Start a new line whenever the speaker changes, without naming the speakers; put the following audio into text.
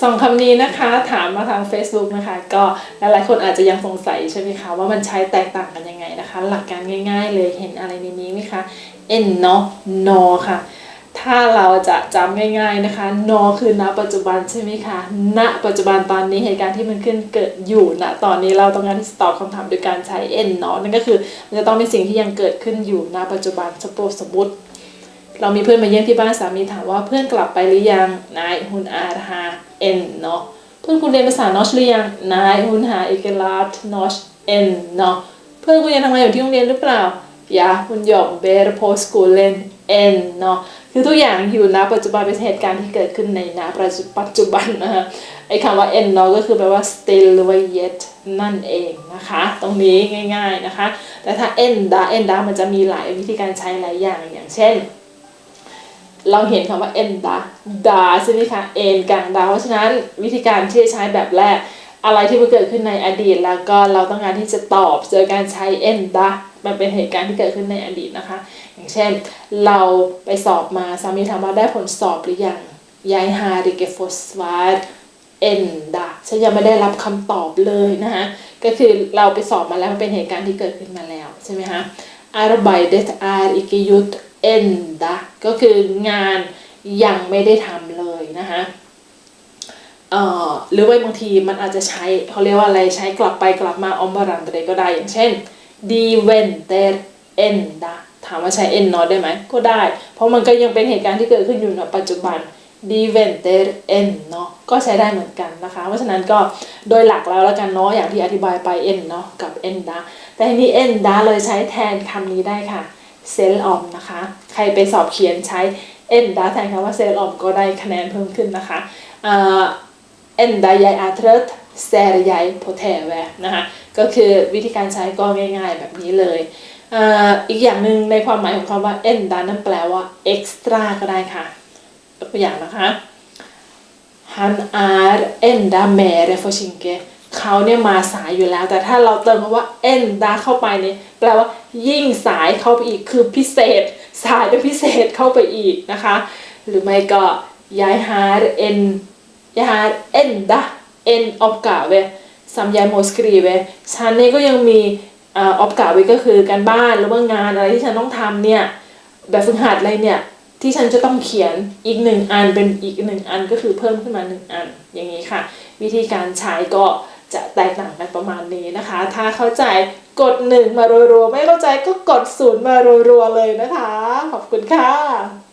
สองคำนี้นะคะถามมาทาง Facebook นะคะ ก็หลายๆคนอาจจะยังสงสัยใช่ไหมคะว่ามันใช้แตกต่างกันยังไงนะคะ หลักการง่ายๆเลยเห็นอะไรในนี้ไหมคะ n เนาะ no ค่ะ ถ้าเราจะจำง่าย ๆนะคะ no คือณปัจจุบันใช่ไหมคะณปัจจุบันตอนนี้เหตุการณ์ที่มันขึ้นเกิดอยู่ณตอนนี้เราต้องการที่จะตอบคำถามโดยการใช้ n เนาะนั่นก็คือมันจะต้องเป็นสิ่งที่ยังเกิดขึ้นอยู่ณปัจจุบันสมมติ เรามีเพื่อนมาเยี่ยมที่บ้านสามีถามว่าเพื่อนกลับไปหรือยังนายฮุนอาฮาเอ็นเนาะเพื่อนคุณเรียนภาษานอชหรือยังนายฮุนหาเอกลาดนอชเอ็นเนาะเพื่อนคุณยังทำงานอยู่ที่โรงเรียนหรือเปล่ายาคุณหยอกเบร์โพสกูเลนเอ็นเนาะคือทุกอย่างอยู่ณปัจจุบันเป็นเหตุการณ์ที่เกิดขึ้นในณปัจจุบันนะคะไอ้คำว่า n เนาะก็คือแปลว่า still หรือว่า yet นั่นเองนะคะ ตรงนี้ง่าย ๆนะคะ แต่ถ้า n ดา n ดามันจะมีหลายวิธีการใช้หลายอย่างอย่างเช่น เราเห็นคำว่า en da da ใช่ไหมคะ en กลาง da เพราะฉะนั้นวิธีการที่จะใช้แบบแรก อะไรที่มันเกิดขึ้นในอดีต แล้วก็เราต้องการที่จะตอบโดยการใช้ en da มันเป็นเหตุการณ์ที่เกิดขึ้นในอดีตนะคะ อย่างเช่น เราไปสอบมาสามีถามว่าได้ผลสอบหรือยังยายฮาริเกฟอสวาด en da ฉันยังไม่ได้รับคำตอบเลยนะคะก็คือเราไปสอบมาแล้วมันเป็นเหตุการณ์ที่เกิดขึ้นมาแล้วใช่ไหมคะ Arbeidet är icke gjort enda ก็คืองานยังไม่ได้ทำเลยนะคะเอ่อหรือว่าบางทีมันอาจจะใช้เขาเรียกว่าอะไรใช้กลับไปกลับมาอมบารันเดก็ได้อย่างเช่น di venter enda ถามว่าใช้ en นอได้ไหมก็ได้ เพราะมันก็ยังเป็นเหตุการณ์ที่เกิดขึ้นอยู่ในปัจจุบัน di venter en เนาะก็ใช้ได้เหมือนกันนะคะ เพราะฉะนั้นก็โดยหลักแล้วแล้วกันเนาะอย่างที่อธิบายไป en เนาะกับ enda แต่ทีนี้ enda เลยใช้แทนคำนี้ได้ค่ะ เซลล์ออมนะคะ ใครไปสอบเขียนใช้ n ดาแทนคำว่าเซลล์ออมก็ได้คะแนนเพิ่มขึ้นนะคะเอ่อ n ดายอาเทรตเซรยายโพเทเวนะคะก็คือวิธีการใช้ก็ง่ายๆแบบนี้เลยอีกอย่างหนึ่งในความหมายของคำว่า n ดานั่นแปลว่า extra ก็ได้ค่ะตัวอย่างนะคะ Han är enda mer försinke เขาเนี่ยมาสายอยู่แล้ว แต่ถ้าเราเติมคำว่า n d a เข้าไปเนี่ยแปลว่ายิ่งสายเข้าไปอีกคือพิเศษ สายเป็นพิเศษเข้าไปอีกนะคะ หรือไม่ก็ย้ายหา n ย้ายหา enda en uppgave som jag måste skriva ฉันเนี่ยก็ยังมีอ่า uppgave ก็คือการบ้านหรือว่างานอะไรที่ฉันต้องทำเนี่ยแบบฝึกหัดอะไรเนี่ยที่ฉันจะต้องเขียนอีกหนึ่งอันเป็นอีกหนึ่งอันก็คือเพิ่มขึ้นมาหนึ่งอันอย่างนี้ค่ะ วิธีการใช้ก็ จะแตกต่างกันประมาณนี้นะคะ ถ้าเข้าใจกดหนึ่งมารัวๆ ไม่เข้าใจก็กดศูนย์มารัวๆ เลยนะคะ ขอบคุณค่ะ